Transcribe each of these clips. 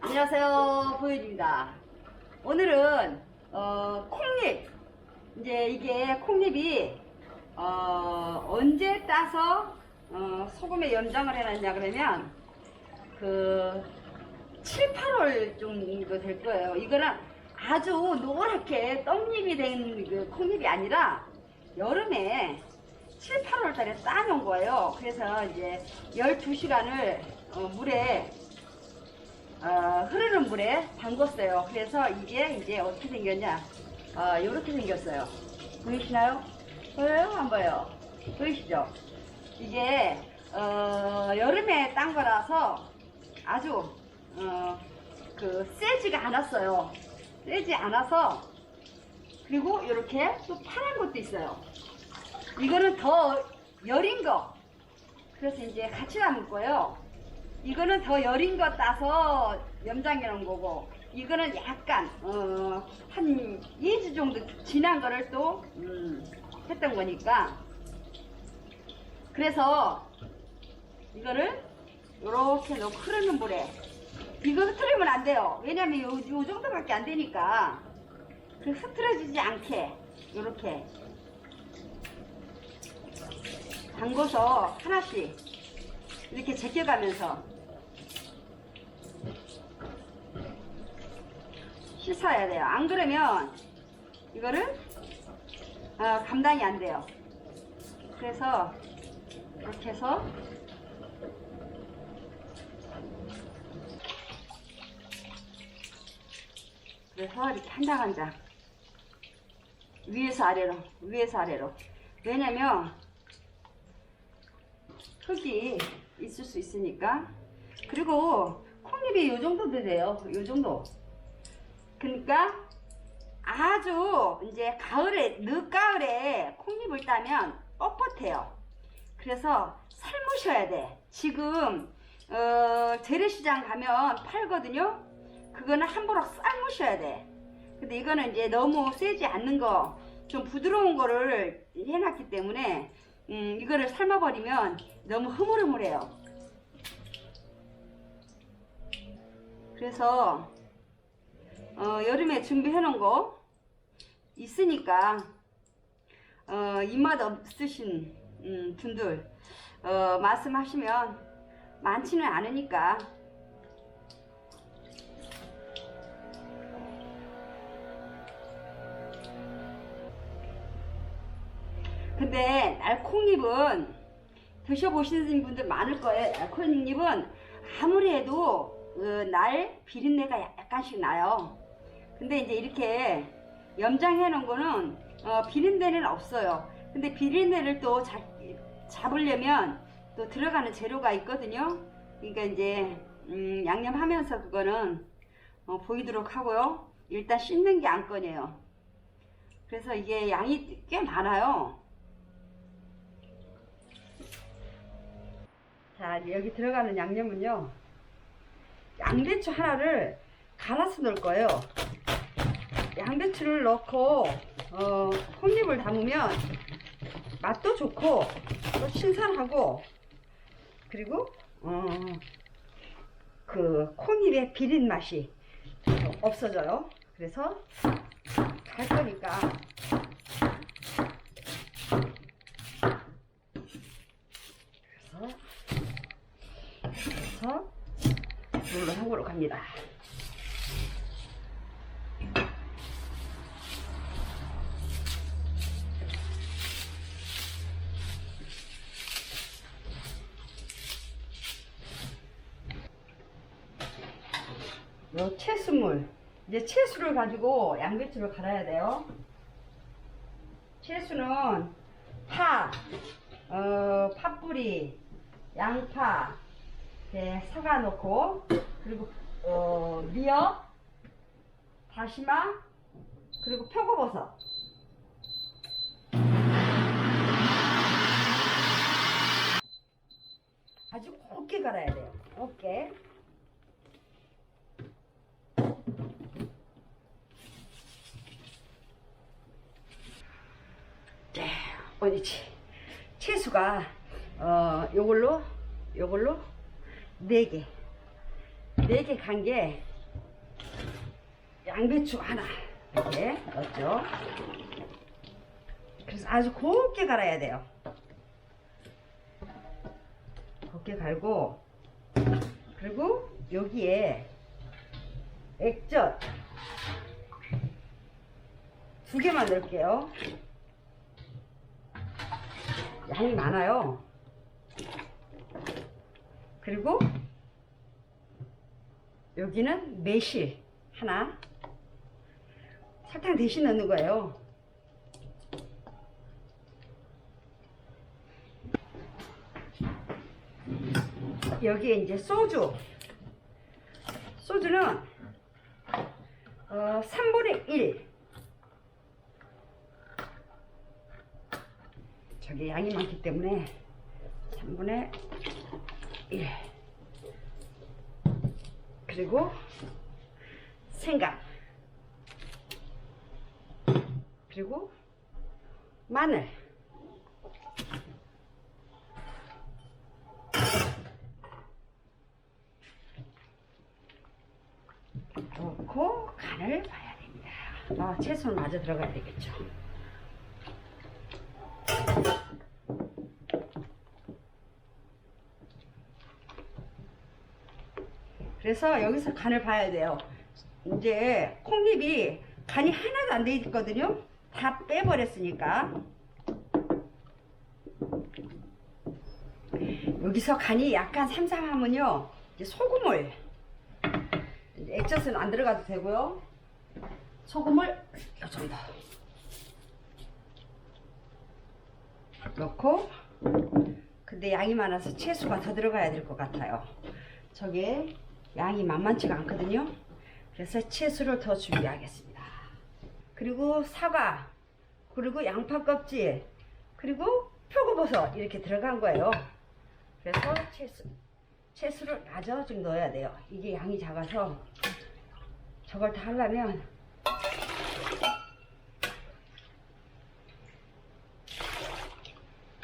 안녕하세요 보여줍니다. 오늘은 어, 콩잎. 이제 이게 콩잎이 어, 언제 따서 어, 소금에 염장을 해놨냐 그러면 그 7, 8월 정도 될 거예요. 이거는 아주 노랗게 떡잎이 된 그 콩잎이 아니라 여름에 7, 8월 달에 따놓은 거예요 그래서 이제 12시간을 어, 물에 어, 흐르는 물에 담궜어요. 그래서 이게 이제 어떻게 생겼냐? 어, 이렇게 생겼어요. 보이시나요? 보여요? 안 보여요? 보이시죠? 이게 어, 여름에 딴 거라서 아주 어, 그 세지가 않았어요. 세지 않아서 그리고 이렇게 또 파란 것도 있어요. 이거는 더 여린 거. 그래서 이제 같이 담을 거예요. 이거는 더 여린 거 따서 염장해 놓은 거고 이거는 약간 어, 한 2주 정도 지난 거를 또 음, 했던 거니까 그래서 이거를 이렇게 놓고 흐르는 물에 이거 흐트리면 안 돼요 왜냐면 요, 요 정도밖에 안 되니까 그 흐트러지지 않게 이렇게 담궈서 하나씩 이렇게 제껴가면서 씻어야 돼요. 안 그러면 이거를 어, 감당이 안 돼요. 그래서 이렇게 해서 그래서 이렇게 한 장 한장 위에서 아래로 위에서 아래로 왜냐면 흙이 있을 수 있으니까. 그리고 콩잎이 요 정도 돼요. 요 정도. 그러니까 아주 이제 가을에 늦가을에 콩잎을 따면 뻣뻣해요. 그래서 삶으셔야 돼. 지금 어, 재래시장 가면 팔거든요. 그거는 함부로 삶으셔야 돼. 근데 이거는 이제 너무 세지 않는 거 좀 부드러운 거를 해놨기 때문에 음, 이거를 삶아버리면 너무 흐물흐물해요. 그래서 어, 여름에 준비해 놓은 거 있으니까 어, 입맛 없으신 음, 분들 어, 말씀하시면 많지는 않으니까 잎은 드셔보시는 분들 많을 거예요. 날콩잎은 아무리 해도 그 날 비린내가 약간씩 나요. 근데 이제 이렇게 염장해 놓은 거는 어, 비린내는 없어요. 근데 비린내를 또 자, 잡으려면 또 들어가는 재료가 있거든요. 그러니까 이제 음, 양념하면서 그거는 어, 보이도록 하고요. 일단 씻는 게 안건이에요. 그래서 이게 양이 꽤 많아요. 자, 여기 들어가는 양념은요. 양배추 하나를 갈아서 넣을 거예요. 양배추를 넣고 어, 콩잎을 담으면 맛도 좋고 또 신선하고 그리고 어, 그 콩잎의 비린 맛이 없어져요. 그래서 갈 거니까 그래서 그래서 갑니다. 요 채수물 이제 채수를 가지고 양배추를 갈아야 돼요. 채수는 파, 어, 팥뿌리, 양파, 네, 사과 넣고 그리고 어, 미역, 다시마, 그리고 표고버섯. 아주 곱게 갈아야 돼요. 곱게. 네, 어디지? 채수가 어, 요걸로, 요걸로 네 개. 네 개 간 게 양배추 하나 이렇게 넣었죠. 그래서 아주 곱게 갈아야 돼요. 곱게 갈고 그리고 여기에 액젓 두 개만 넣을게요. 양이 많아요. 그리고 여기는 매실 하나 설탕 대신 넣는 거예요. 여기에 이제 소주. 소주는 어, 3분의 1. 저기 양이 많기 때문에 3분의 1. 그리고 생강. 그리고 마늘. 넣고 간을 봐야 됩니다. 아, 채소는 마저 들어가야 되겠죠. 그래서 여기서 간을 봐야 돼요. 이제 콩잎이 간이 하나도 안 돼 있거든요. 다 빼버렸으니까. 여기서 간이 약간 삼삼하면요. 이제 소금을 액젓은 안 들어가도 되고요. 소금을 이 정도 넣고 근데 양이 많아서 채소가 더 들어가야 될 것 같아요. 저게 양이 만만치가 않거든요. 그래서 채소를 더 준비하겠습니다. 그리고 사과, 그리고 양파 껍질, 그리고 표고버섯 이렇게 들어간 거예요. 그래서 채소, 채소를 마저 좀 넣어야 돼요. 이게 양이 작아서 저걸 다 하려면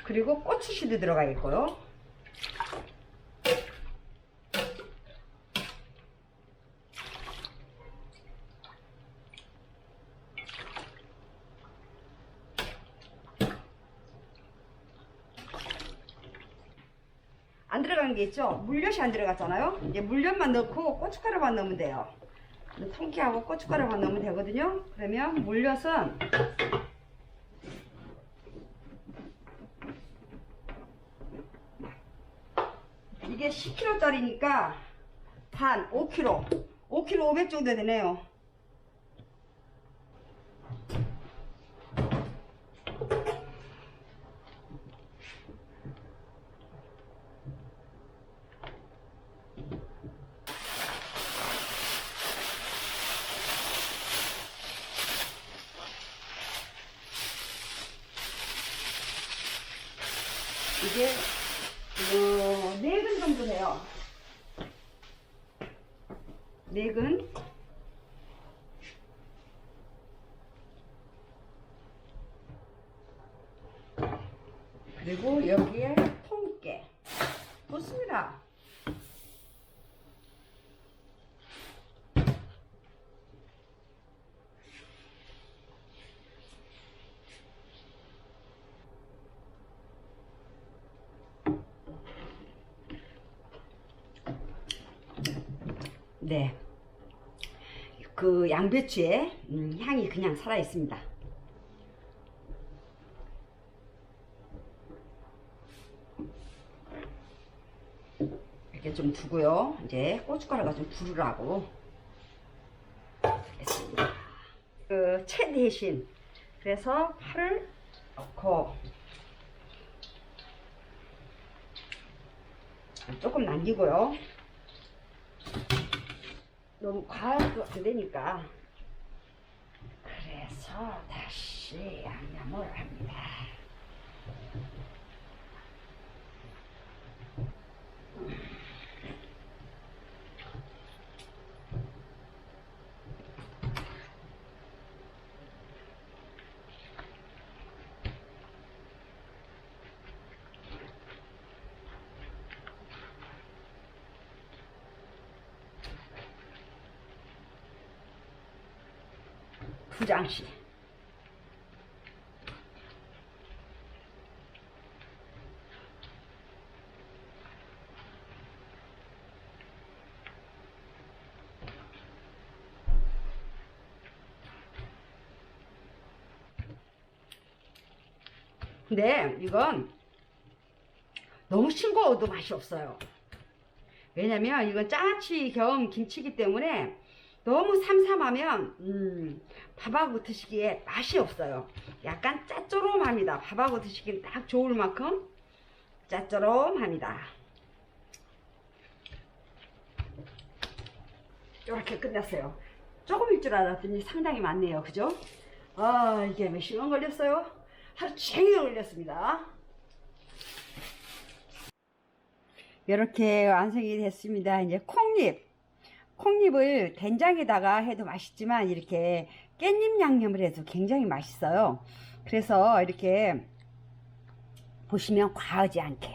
그리고 고추씨도 들어가겠고요. 안 들어간 게 있죠? 물엿이 안 들어갔잖아요? 이제 물엿만 넣고 고춧가루만 넣으면 돼요. 통깨하고 고춧가루만 넣으면 되거든요. 그러면 물엿은 이게 10kg짜리니까 반 5kg 5kg 500 정도 되네요 이게 어, 네근 정도 돼요. 네근. 그리고 여기에 통깨. 좋습니다. 네. 그 양배추의 음, 향이 그냥 살아 있습니다. 이렇게 좀 두고요. 이제 고춧가루가 좀 부르라고 했습니다. 그채 대신 그래서 파를 넣고 조금 남기고요. 너무 과해도 안 되니까 그래서 다시 양념을 합니다. 두 장씩. 근데 이건 너무 싱거워도 맛이 없어요. 왜냐면 이건 장아찌 겸 김치기 때문에 너무 삼삼하면 음, 밥하고 드시기에 맛이 없어요. 약간 짭조름합니다. 밥하고 드시기엔 딱 좋을 만큼 짭조름합니다. 이렇게 끝났어요. 조금일 줄 알았더니 상당히 많네요. 그죠? 아 이게 몇 시간 걸렸어요? 하루 종일 걸렸습니다. 이렇게 완성이 됐습니다. 이제 콩잎. 콩잎을 된장에다가 해도 맛있지만 이렇게 깻잎 양념을 해도 굉장히 맛있어요. 그래서 이렇게 보시면 과하지 않게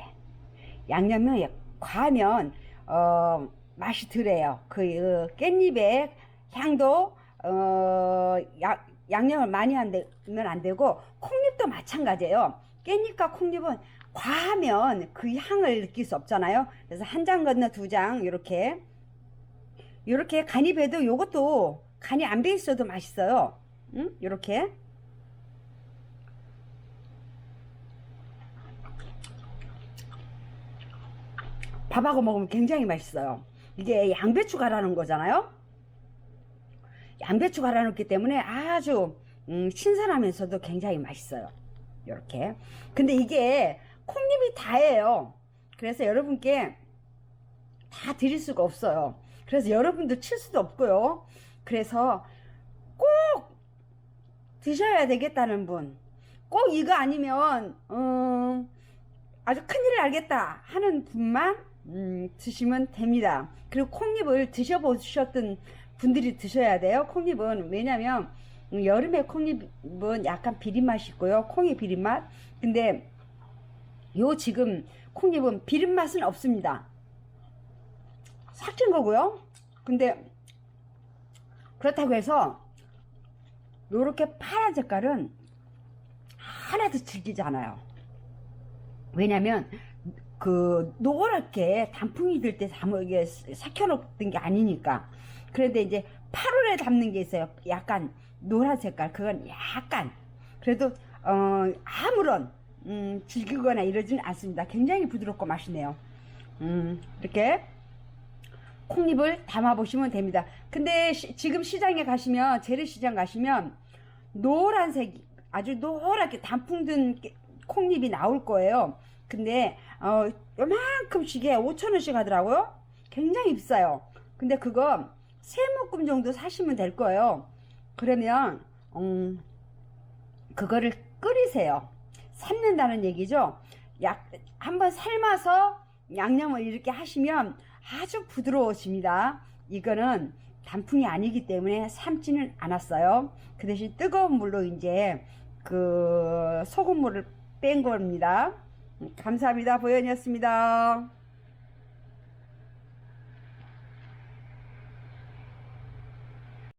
양념이 과하면 어, 맛이 덜해요. 그 어, 깻잎의 향도 어, 야- 양념을 많이 하면 안 되고 콩잎도 마찬가지예요. 깻잎과 콩잎은 과하면 그 향을 느낄 수 없잖아요. 그래서 한 장 건너 두 장 이렇게 이렇게 간이 배도 요것도 간이 안 배 있어도 맛있어요. 응? 이렇게 밥하고 먹으면 굉장히 맛있어요. 이게 양배추 갈아놓은 거잖아요. 양배추 갈아놓기 때문에 아주 음, 신선하면서도 굉장히 맛있어요. 이렇게. 근데 이게 콩잎이 다예요. 그래서 여러분께 다 드릴 수가 없어요. 그래서 여러분도 칠 수도 없고요. 그래서 꼭 드셔야 되겠다는 분, 꼭 이거 아니면 음, 아주 큰일을 알겠다 하는 분만 음, 드시면 됩니다. 그리고 콩잎을 드셔보셨던 분들이 드셔야 돼요. 콩잎은 왜냐면 음, 여름에 콩잎은 약간 비린 맛이 있고요. 콩이 비린 맛. 근데 요 지금 콩잎은 비린 맛은 없습니다. 삭힌 거고요. 근데 그렇다고 해서 요렇게 파란 색깔은 하나도 질기지 않아요. 왜냐면 그 노랗게 단풍이 들때 이게 삭혀놓던 게 아니니까. 그런데 이제 8월에 담는 게 있어요. 약간 노란 색깔. 그건 약간 그래도 어 아무런 음, 질기거나 이러진 않습니다. 굉장히 부드럽고 맛있네요. 음, 이렇게 콩잎을 담아 보시면 됩니다. 근데 시- 지금 시장에 가시면 재래시장 가시면 노란색 아주 노랗게 단풍 든 깨- 콩잎이 나올 거예요. 근데 어 요만큼씩에 5천원씩 하더라고요. 굉장히 비싸요. 근데 그거 세 묶음 정도 사시면 될 거예요. 그러면 음 그거를 끓이세요. 삶는다는 얘기죠. 약 한번 삶아서 양념을 이렇게 하시면 아주 부드러워집니다. 이거는 단풍이 아니기 때문에 삶지는 않았어요. 그 대신 뜨거운 물로 이제 그 소금물을 뺀 겁니다. 감사합니다. 보현이었습니다.